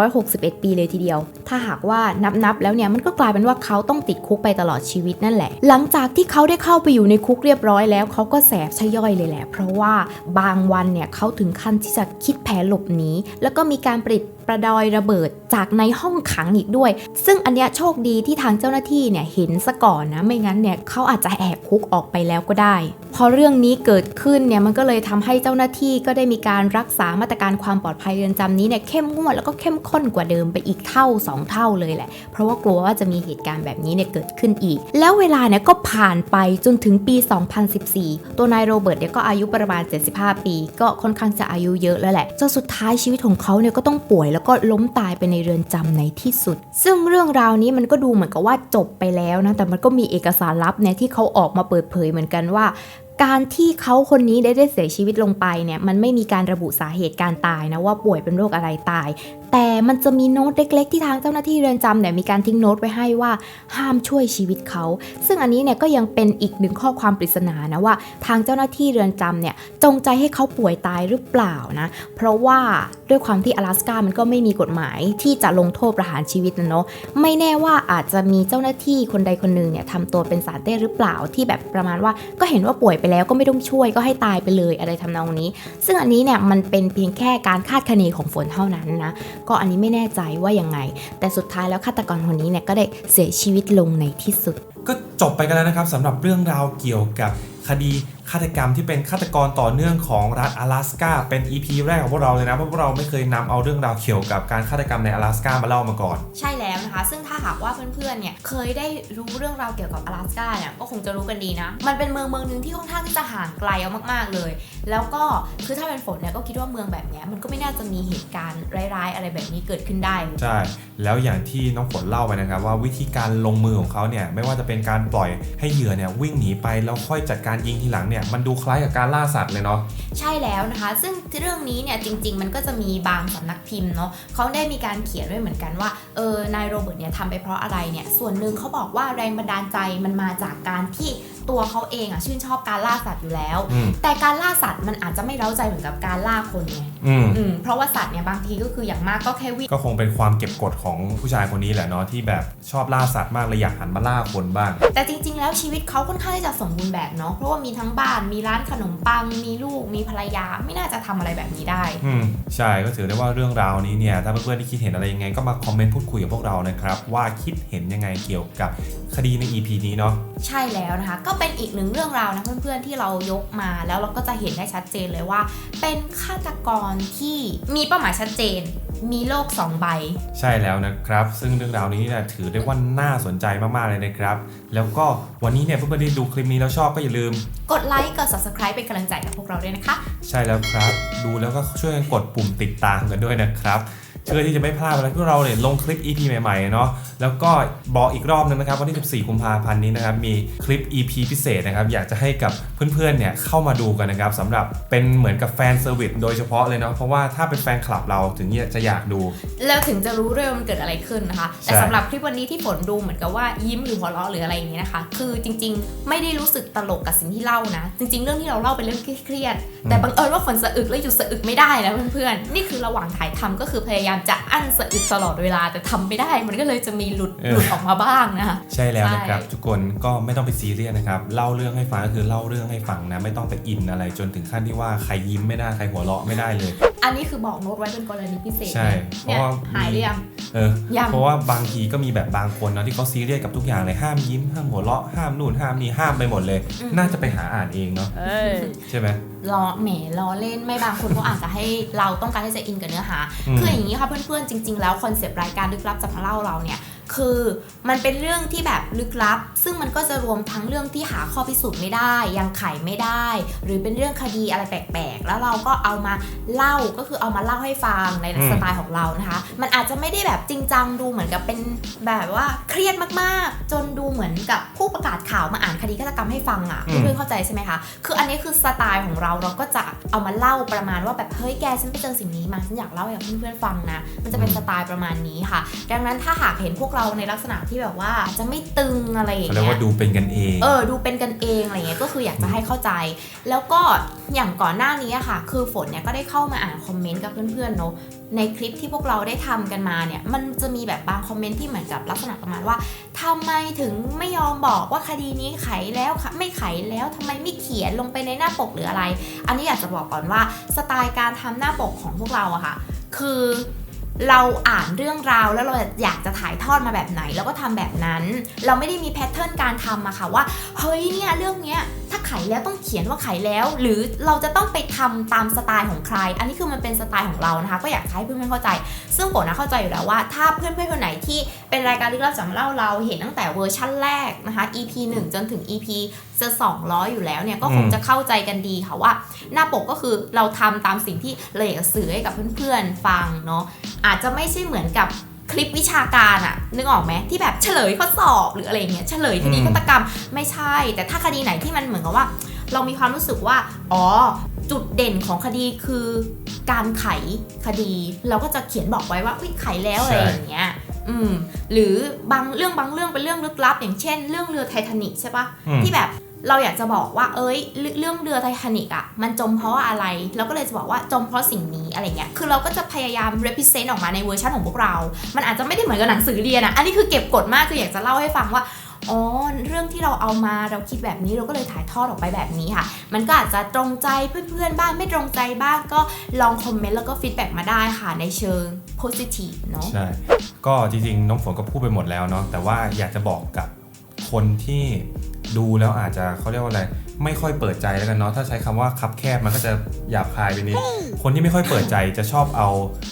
461 ปีเลยทีเดียว ถ้าหากว่านับๆแล้วเนี่ยมันก็กลายเป็นว่าเขาต้องติดคุกไปตลอดชีวิตนั่นแหละ หลังจากที่เขาได้เข้าไปอยู่ในคุกเรียบร้อยแล้วเขาก็แสบชะย่อยเลยแหละ เพราะว่าบางวันเนี่ยเขาถึงขั้นที่จะคิดแผนหลบหนีแล้วก็มีการประดิประดอยระเบิดจากในห้องขังอีกด้วย ซึ่งอันเนี้ยโชคดีที่ทางเจ้าหน้าที่เนี่ยเห็นซะก่อนนะ ไม่งั้นเนี่ยเขาอาจจะแอบคุกออกไปแล้วก็ได้ พอเรื่องนี้เกิดขึ้นเนี่ยมันก็เลยทำให้เจ้าหน้าที่ก็ได้มีการรักษามาตรการความปลอดภัยเรือนจำนี้เนี่ยเข้มงวดแล้วก็เข้มข้นกว่าเดิมไปอีกเท่า 2 เท่าเลยแหละ เพราะว่ากลัวว่าจะมีเหตุการณ์แบบนี้เนี่ยเกิดขึ้นอีก แล้วเวลาเนี่ยก็ผ่านไปจนถึงปี 2014 ตัวนายโรเบิร์ตเนี่ยก็อายุประมาณ 75 ปี ก็ค่อนข้างจะอายุเยอะแล้วแหละจนสุดท้ายชีวิตของเขาเนี่ยก็ต้องป่วยแล้วก็ล้มตายไปในเรือนจำในที่สุด ซึ่งเรื่องราวนี้มันก็ดูเหมือนกับว่าจบไปแล้วนะ แต่มันก็มีเอกสารลับเนี่ยที่เขาออกมาเปิดเผยเหมือนกันว่าการที่เขาคนนี้ได้ได้เสียชีวิตลงไปเนี่ยมันไม่มีการระบุสาเหตุการตายนะว่าป่วยเป็นโรคอะไรตาย แต่มันจะมีโน้ตเล็กๆ ที่ทางเจ้าหน้าที่เรือนจำเนี่ยมีการทิ้งโน้ตไว้ให้ว่าห้ามช่วยชีวิตเขา ซึ่งอันนี้เนี่ยก็ยังเป็นอีกหนึ่งข้อความปริศนานะว่า ทางเจ้าหน้าที่เรือนจำเนี่ยจงใจให้เขาป่วยตายหรือเปล่านะ เพราะว่าด้วยความที่阿拉สกามันก็ไม่มีกฎหมายที่จะลงโทษประหารชีวิตนะเนาะไม่แน่ว่าอาจจะมีเจ้าหน้าที่คนใดคนหนึ่งเนี่ยทำตัวเป็นสารเต้หรือเปล่าที่แบบประมาณว่าก็เห็นว่าป่วยไปแล้วก็ไม่ต้องช่วยก็ให้ตายไปเลยอะไรทำนองนี้ ซึ่งอันนี้เนี่ยมันเป็นเพียงแค่การคาดคะเนของฝนเท่านั้นนะก็อันนี้ไม่แน่ใจว่ายังไง แต่สุดท้ายแล้วฆาตกรคนนี้เนี่ยก็ได้เสียชีวิตลงในที่สุด ก็จบไปกันแล้วนะครับสำหรับเรื่องราวเกี่ยวกับคดีฆาตกรรมที่เป็นฆาตกรต่อเนื่องของรัฐ阿拉สกาเป็น EP แรกของพวกเราเลยนะเพราะพวกเราไม่เคยนำเอาเรื่องราวเกี่ยวกับการฆาตกรรมใน阿拉สกามาเล่ามาก่อน ใช่แล้วนะคะ ซึ่งถ้าหากว่าเพื่อนๆ เนี่ยเคยได้รู้เรื่องราวเกี่ยวกับ阿拉สกาเนี่ย ก็คงจะรู้กันดีนะ มันเป็นเมืองเมืองหนึงที่ค่อนข้างที่จะห่างไกลเอามากๆเลย แล้วก็คือถ้าเป็นฝนเนี่ยก็คิดว่าเมืองแบบเนี้ยมันก็ไม่น่าจะมีเหตุการณ์ร้ายๆ อะไรแบบนี้เกิดขึ้นได้เลย ใช่ แล้วอย่างที่น้องฝนเล่าไปนะครับว่าวิธีการลงมือของเขาเนี่ยไม่ว่าจะเป็นการปล่อยให้เหยื่อเนี่ยวิ่งหนีไปแล้วค่อยจัดการยิงทีหลัง เนี่ยมันดูคล้ายกับการล่าสัตว์เลยเนาะใช่แล้วนะคะ ซึ่งเรื่องนี้เนี่ยจริง ๆ มันก็จะมีบางสำนักพิมพ์เนาะเขาได้มีการเขียนไว้เหมือนกันว่าเออนายโรเบิร์ตเนี่ยทำไปเพราะอะไรเนี่ยส่วนหนึ่งเขาบอกว่าแรงบันดาลใจมันมาจากการที่ตัวเขาเองอะชื่นชอบการล่าสัตว์อยู่แล้วอืมแต่การล่าสัตว์มันอาจจะไม่เร้าใจเหมือนกับการล่าคนไง อืมอืมเพราะว่าสัตว์เนี่ยบางทีก็คืออย่างมากก็แค่วิ่งก็คงเป็นความเก็บกดของผู้ชายคนนี้แหละเนาะที่แบบชอบล่าสัตว์มากเลยอยากหันมาล่าคนบ้าง แต่จริง ๆ แล้วชีวิตเขาค่อนข้างที่จะสมบูรณ์แบบเนาะเพราะว่ามีทั้งบ้านมีร้านขนมปัง มีลูกมีภรรยาไม่น่าจะทำอะไรแบบนี้ได้ อืมใช่ก็ถือได้ว่าเรื่องราวนี้เนี่ยถ้าเพื่อนๆที่คิดเห็นอะไรยังไงก็มาคอมเมนต์พูดคุยกับพวกเรานะครับว่าคิดเห็นยังไงเกี่ยวกับคดีใน EP นี้เนาะ ใช่แล้วนะคะ ก็เป็นอีกหนึ่งเรื่องราวนะเพื่อนๆที่เรายกมาแล้วเราก็จะเห็นได้ชัดเจนเลยว่า เป็นฆาตกรที่มีเป้าหมายชัดเจน มีโลกสองใบ ใช่แล้วนะครับ ซึ่งเรื่องราวนี้เนี่ยถือได้ว่าน่าสนใจมาก ๆ เลยนะครับ แล้วก็วันนี้เนี่ยเพื่อนๆที่ดูคลิปนี้แล้วชอบก็อย่าลืม กดไลค์ กด subscribe เป็นกำลังใจกับพวกเราด้วยนะคะ ใช่แล้วครับ ดูแล้วก็ช่วยกันกดปุ่มติดตามกันด้วยนะครับ เพื่อที่จะไม่พลาดเวลาที่เราเนี่ยลงคลิป EP ใหม่ๆเนาะแล้วก็บอกอีกรอบนึงนะครับวันที่14กุมภาพันธ์นี้นะครับมีคลิป EP พิเศษนะครับอยากจะให้กับเพื่อนๆเนี่ยเข้ามาดูกันนะครับสำหรับเป็นเหมือนกับแฟนเซอร์วิสโดยเฉพาะเลยเนาะเพราะว่าถ้าเป็นแฟนคลับเราถึงจะอยากดู แล้วถึงจะรู้ด้วยว่ามันเกิดอะไรขึ้นนะคะ แต่ใช่สำหรับคลิปวันนี้ที่ฝนดูเหมือนกับว่ายิ้มหรือหัวเราะหรืออะไรอย่างนี้นะคะ คือจริงๆ ไม่ได้รู้สึกตลกกับสิ่งที่เล่านะ จริง ๆ เรื่องที่เราเล่าเป็นเรื่องเครียดๆแต่บังเอิญว่าฝนสะอึกแล้วหยุดสะอึกไม่ได้นะเพื่อนๆนี่คือระหว่างถ่ายทำก็คือพยายามจะอั้นสะอึกตลอดเวลาแต่ทำไม่ได้ มันก็เลยจะมีหลุดเออหลุดออกมาบ้างนะคะใช่แล้วนะครับใช่ทุกคนก็ไม่ต้องไปซีเรียสนะครับเล่าเรื่องให้ฟังก็คือเล่าเรื่องให้ฟังนะไม่ต้องไปอินอะไรจนถึงขั้นที่ว่าใครยิ้มไม่ได้ใครหัวเราะไม่ได้เลย อันนี้คือบอกโน้ตไว้เป็นกรณีพิเศษใช่เนี่ยเพราะว่าหายหรือยังเออยังเพราะว่าบางทีก็มีแบบบางคนเนาะที่เขาซีเรียสกับทุกอย่างเลยห้ามยิ้มห้ามหัวเราะห้ามนู่นห้ามนี่ห้ามไปหมดเลยอืมน่าจะไปหาอ่านเองเนาะ Hey. ใช่ไหม ล้อแหมล้อเล่นไม่บางคนเขาอาจจะให้เราต้องการที่จะอินกับเนื้อหาอืมคืออย่างนี้ค่ะเพื่อนๆจริง ๆ แล้วคอนเซปต์รายการลึกลับจะมาเล่าเราเนี่ย คือมันเป็นเรื่องที่แบบลึกลับ ซึ่งมันก็จะรวมทั้งเรื่องที่หาข้อพิสูจน์ไม่ได้ ยังไขไม่ได้ หรือเป็นเรื่องคดีอะไรแปลกๆ แล้วเราก็เอามาเล่าก็คือเอามาเล่าให้ฟังในอืมสไตล์ของเรานะคะ มันอาจจะไม่ได้แบบจริงจังดูเหมือนกับเป็นแบบว่าเครียดมากๆ จนดูเหมือนกับผู้ประกาศข่าวมาอ่านคดีฆาตกรรมให้ฟังอะอืมเพื่อนๆเข้าใจใช่ไหมคะคืออันนี้คือสไตล์ของเราเราก็จะเอามาเล่าประมาณว่าแบบเฮ้ยแกฉันไปเจอสิ่งนี้มาฉันอยากเล่าให้กับเพื่อนๆฟังนะมันจะเป็นสไตล์ประมาณนี้ค่ะ ดังนั้นถ้าหากเห็นพวกเราในลักษณะที่แบบว่าจะไม่ตึงอะไรอย่างเขาเรียกเงี้ว่ายดูเป็นกันเอง เออดูเป็นกันเองอะไรเงี้ยก็คืออยากจะให้เข้าใจ แล้วก็อย่างก่อนหน้านี้อะค่ะ คือฝนเนี่ยก็ได้เข้ามาอ่านคอมเมนต์กับเพื่อนๆเนอะในคลิปที่พวกเราได้ทำกันมาเนี่ยมันจะมีแบบบางคอมเมนต์ที่เหมือนกับลักษณะประมาณว่าทำไมถึงไม่ยอมบอกว่าคดีนี้ไขแล้วค่ะไม่ไขแล้วทำไมไม่เขียนลงไปในหน้าปกหรืออะไร อันนี้อยากจะบอกก่อนว่าสไตล์การทำหน้าปกของพวกเราอะค่ะ คือ เราอ่านเรื่องราวแล้วเราอยากจะถ่ายทอดมาแบบไหน แล้วก็ทำแบบนั้น เราไม่ได้มีแพทเทิร์นการทำอะค่ะว่า เฮ้ยเนี่ยเรื่องเนี้ย ถ้าไขแล้วต้องเขียนว่าไขแล้ว หรือเราจะต้องไปทำตามสไตล์ของใคร อันนี้คือมันเป็นสไตล์ของเรานะคะ ก็อยากให้เพื่อนๆเข้าใจ ซึ่งฝนนะเข้าใจอยู่แล้วว่า ถ้าเพื่อนๆคนไหนที่เป็นรายการลึกลับสำเล่าเราเห็นตั้งแต่เวอร์ชั่นแรกนะคะ EP 1 จนถึง EP จะ 200 อยู่แล้วเนี่ยก็คงจะเข้าใจกันดีค่ะว่า หน้าปกก็คือเราทำตามสิ่งที่เราอยากสื่อให้กับเพื่อนๆฟังเนาะอาจจะไม่ใช่เหมือนกับ คลิปวิชาการอะนึกออกไหมที่แบบเฉลยข้อสอบหรืออะไรเงี้ยเฉลยคดีอืมฆาตกรรมไม่ใช่ แต่ถ้าคดีไหนที่มันเหมือนกับว่า เรามีความรู้สึกว่า อ๋อ จุดเด่นของคดีคือการไขคดี เราก็จะเขียนบอกไว้ว่าอุ้ยไขแล้วอะไรอย่างเงี้ยอืมหรือบางเรื่องบางเรื่องเป็นเรื่องลึกลับ อย่างเช่น เรื่องเรือไททานิกใช่ปะอืมที่แบบ เราอยากจะบอกว่า เอ้ย เรื่องเรือไททานิกอะมันจมเพราะอะไร เราก็เลยจะบอกว่าจมเพราะสิ่งนี้อะไรเงี้ย คือเราก็จะพยายาม represent ออกมาในเวอร์ชันของพวกเรา มันอาจจะไม่ได้เหมือนกับหนังสือเรียนอะอันนี้คือเก็บกดมาก คืออยากจะเล่าให้ฟังว่า อ๋อ เรื่องที่เราเอามาเราคิดแบบนี้เราก็เลยถ่ายทอดออกไปแบบนี้ค่ะ มันก็อาจจะตรงใจเพื่อนๆบ้างไม่ตรงใจบ้างก็ลองคอมเมนต์แล้วก็ฟีดแบ็มาได้ค่ะในเชิง positive เนาะ ใช่ ก็จริงๆน้องฝนก็พูดไปหมดแล้วเนาะ แต่ว่าอยากจะบอกกับ คนที่ดูแล้วอาจจะเขาเรียกว่าอะไร ไม่ค่อยเปิดใจแล้วกันเนาะถ้าใช้คำว่าคับแคบมันก็จะหยาบคายไปนิดคนที่ไม่ค่อยเปิดใจจะชอบเอา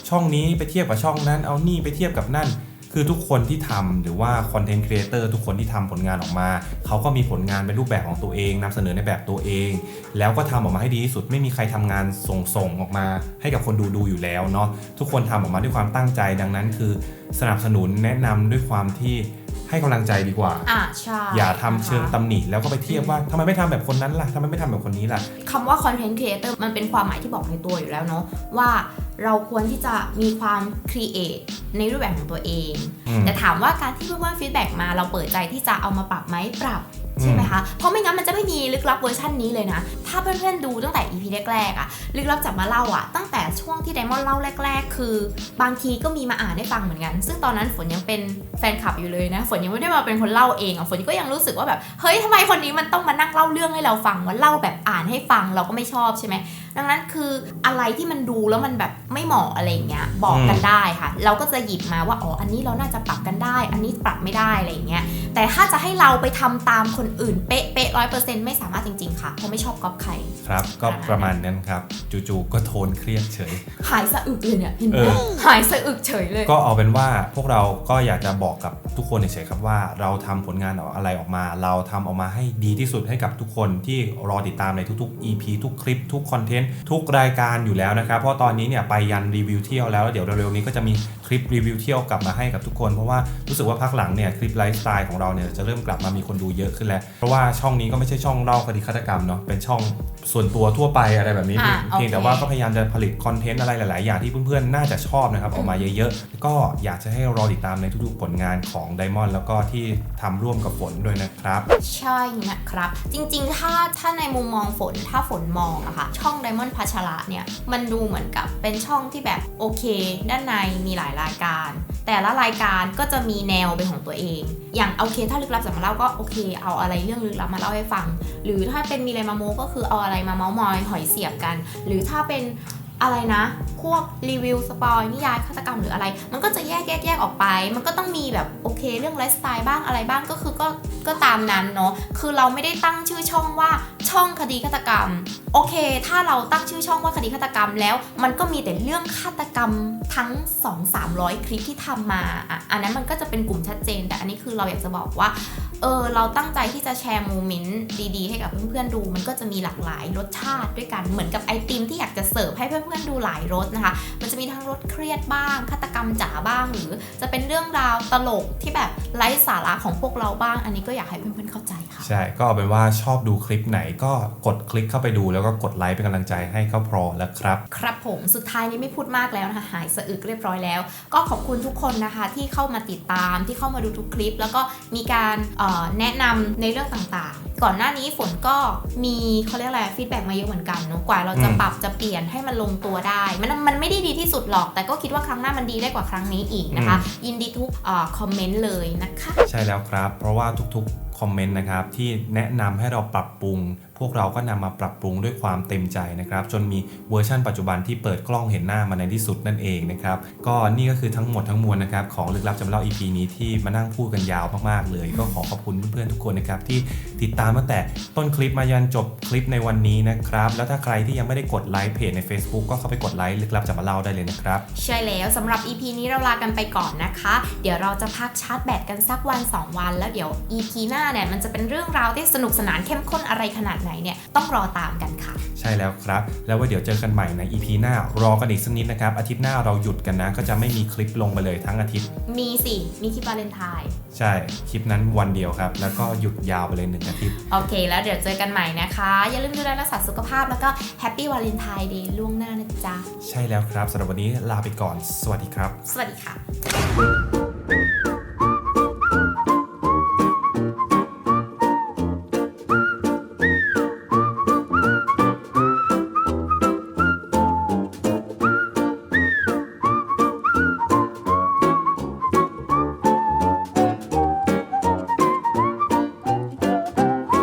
ช่องนี้ไปเทียบกับช่องนั้น เอานี่ไปเทียบกับนั่น คือทุกคนที่ทำหรือว่าคอนเทนต์ครีเอเตอร์ทุกคนที่ทำผลงานออกมา เขาก็มีผลงานเป็นรูปแบบของตัวเองนำเสนอในแบบตัวเอง แล้วก็ทำออกมาให้ดีที่สุดไม่มีใครทำงานส่งส่งๆออกมา ให้กับคนดูดูอยู่แล้วเนาะทุกคนทำออกมาด้วยความตั้งใจดังนั้น คือ สนับสนุนแนะนำด้วยความที่ ให้กำลังใจดีกว่าอ่าใช่อย่าทำเชิงนะคะตำหนิแล้วก็ไปเทียบว่าทำไมไม่ทำแบบคนนั้นล่ะทำไมไม่ทำแบบคนนี้ล่ะคำว่า content creator มันเป็นความหมายที่บอกในตัวอยู่แล้วเนาะว่าเราควรที่จะมีความ create ในรูปแบบของตัวเองอืมแต่ถามว่าการที่เพื่อนๆฟีดแบ็กมาเราเปิดใจที่จะเอามาปรับไหมปรับ ใช่ไหมคะ เพราะไม่งั้นมันจะไม่มีลึกลับเวอร์ชันนี้เลยนะ ถ้าเพื่อนๆดูตั้งแต่ EP แรกๆอะลึกลับจับมาเล่าอะตั้งแต่ช่วงที่ไดมอนด์เล่าแรก ๆ คือ บางทีก็มีมาอ่านให้ฟังเหมือนกัน ซึ่งตอนนั้นฝนยังเป็นแฟนคลับอยู่เลยนะ ฝนยังไม่ได้มาเป็นคนเล่าเองอะฝนก็ยังรู้สึกว่าแบบ เฮ้ยทำไมคนนี้มันต้องมานั่งเล่าเรื่องให้เราฟังว่าเล่าแบบอ่านให้ฟังเราก็ไม่ชอบใช่ไหมดังนั้นคืออะไรที่มันดูแล้วมันแบบไม่เหมาะอะไรอย่างเงี้ยบอกกันได้ค่ะ เราก็จะหยิบมาว่าอ๋ออันนี้เราน่าจะปรับกันได้ อันนี้ปรับไม่ได้อะไรอย่างเงี้ยแต่ถ้าจะให้เราไปทำตามคนอื่นเป๊ะเป๊ะร้อยเปอร์เซ็นต์ไม่สามารถจริงๆค่ะเพราะไม่ชอบก๊อปใครครับก็ประมาณนั้นครับจู่ๆก็โทนเครียดเฉย หายสะอึกเลยเนี่ยเห็นไหมเออหายสะอึกเฉยเลย ก็เอาเป็นว่าพวกเราก็อยากจะบอกกับทุกคนเฉยๆครับว่าเราทำผลงานอะไรออกมา เราทำออกมาให้ดีที่สุดให้กับทุกคนที่รอติดตามในทุกๆ EP ทุกคลิปทุกคอนเทนต์ทุกรายการอยู่แล้วนะครับ เพราะตอนนี้เนี่ยไปยันรีวิวเที่ยวแล้วแล้วเดี๋ยวเร็วๆนี้ก็จะมี ลิปรีวิวเที่ยวกลับมาให้กับทุกคน เพราะว่ารู้สึกว่าพักหลังเนี่ยคลิปไลฟ์สไตล์ของเราเนี่ยจะเริ่มกลับมามีคนดูเยอะขึ้นแล้ว เพราะว่าช่องนี้ก็ไม่ใช่ช่องเล่าคดีฆาตกรรมเนาะเป็นช่องส่วนตัวทั่วไปอะไรแบบนี้ อะเพียงแต่โอเคว่าก็พยายามจะผลิตคอนเทนต์อะไรหลาย ๆ อย่างที่เพื่อน ๆ น่าจะชอบนะครับออกมาเยอะ ๆ ก็อยากจะให้รอติดตามในทุก ๆ ผลงานของ Diamond แล้วก็ที่ทำร่วมกับฝนด้วยนะครับ ใช่นะครับ จริงๆ ถ้าถ้าในมุมมองฝนถ้าฝนมองอะค่ะ ช่อง Diamond พัชระเนี่ย มันดูเหมือนกับเป็นช่องที่แบบโอเค ด้านในมีหลายรายการ แต่ละรายการก็จะมีแนวเป็นของตัวเอง อย่างโอเค ถ้าลึกลับจะมาเล่าก็โอเค เอาอะไรเรื่องลึกลับมาเล่าให้ฟัง หรือถ้าเป็นมีอะไรมาโมก็คือเอาอะไรมาเมาส์มอยหอยเสียบกัน หรือถ้าเป็นอะไรนะ พวกรีวิวสปอยนิยายฆาตกรรมหรืออะไร มันก็จะแยกแยกแยกออกไป มันก็ต้องมีแบบโอเค เรื่องไลฟ์สไตล์บ้างอะไรบ้างก็คือก็ก็ตามนั้นเนาะคือเราไม่ได้ตั้งชื่อช่องว่าช่องคดีฆาตกรรม โอเค ถ้าเราตั้งชื่อช่องว่าคดีฆาตกรรมแล้ว มันก็มีแต่เรื่องฆาตกรรมทั้ง 2 300 คลิปที่ทำมาอะอันนั้นมันก็จะเป็นกลุ่มชัดเจน แต่อันนี้คือเราอยากจะบอกว่าเออเราตั้งใจที่จะแชร์โมเมนต์ดีๆ ให้กับเพื่อนๆดู มันก็จะมีหลากหลายรสชาติด้วยกันเหมือนกับไอติมที่อยากจะเสิร์ฟให้เพื่อนๆดูหลายรสนะคะ มันจะมีทั้งรสเครียดบ้างฆาตกรรมจ๋าบ้าง หรือจะเป็นเรื่องราวตลกที่แบบไร้สาระของพวกเราบ้าง อันนี้ก็อยากให้เพื่อนๆเข้าใจค่ะ ใช่ ก็เอาเป็นว่าชอบดูคลิปไหนก็กดคลิกเข้าไปดูแล้วก็กดไลค์เป็นกำลังใจให้ก็พอแล้วครับ ครับผมสุดท้ายนี้ไม่พูดมากแล้วนะคะ หายสะอึกเรียบร้อยแล้ว ก็ขอบคุณทุกคนนะคะที่เข้ามาติดตามที่เข้ามาดูทุกคลิป แล้วก็มีการเอ่อแนะนำในเรื่องต่างๆ ก่อนหน้านี้ฝนก็มีเขาเรียกอะไรฟีดแบ็กมาเยอะเหมือนกันเนอะกว่าเราจะอืมปรับจะเปลี่ยนให้มันลงตัวได้ มันมันไม่ได้ดีที่สุดหรอก แต่ก็คิดว่าครั้งหน้ามันดีได้กว่าครั้งนี้อีกนะคะ ยินดีทุกคอมเมนต์เลยนะคะ ใช่แล้วครับ เพราะว่าทุกๆคอมเมนต์นะครับที่แนะนำให้เราปรับปรุง พวกเราก็นำมาปรับปรุงด้วยความเต็มใจนะครับ จนมีเวอร์ชั่นปัจจุบันที่เปิดกล้องเห็นหน้ามาในที่สุดนั่นเองนะครับ ก็นี่ก็คือทั้งหมดทั้งมวลนะครับของลึกลับจำเล่า EP นี้ที่มานั่งพูดกันยาวมากๆเลย ก็ขอขอบคุณเพื่อนๆทุกคนนะครับที่ติดตามตั้งแต่ต้นคลิปมายันจบคลิปในวันนี้นะครับ แล้วถ้าใครที่ยังไม่ได้กดไลค์เพจใน Facebook ก็เข้าไปกดไลค์ลึกลับจำเล่าได้เลยนะครับ ใช่แล้วสำหรับ EP นี้เราลากันไปก่อนนะคะ เดี๋ยวเราจะพักชาร์จแบตกันสักวัน 2 วัน แล้วเดี๋ยว EP หน้าเนี่ยมันจะเป็นเรื่องราวที่สนุกสนานเข้มข้นอะไรขนาดไหนเนี่ยต้องรอตามกันค่ะ ใช่แล้วครับ แล้วว่าเดี๋ยวเจอกันใหม่ใน EP หน้ารอกันอีกสักนิดนะครับ อาทิตย์หน้าเราหยุดกันนะ ก็จะไม่มีคลิปลงไปเลยทั้งอาทิตย์ มีสิมีคลิปวาเลนไทน์ใช่คลิปนั้นวันเดียวครับ แล้วก็หยุดยาวไปเลยหนึ่งอาทิตย์โอเค แล้วเดี๋ยวเจอกันใหม่นะคะ อย่าลืมดูแลรักษาสุขภาพแล้วก็แฮปปี้วาเลนไทน์เดย์ล่วงหน้านะจ๊ะใช่แล้วครับสำหรับวันนี้ลาไปก่อน สวัสดีครับ สวัสดีค่ะ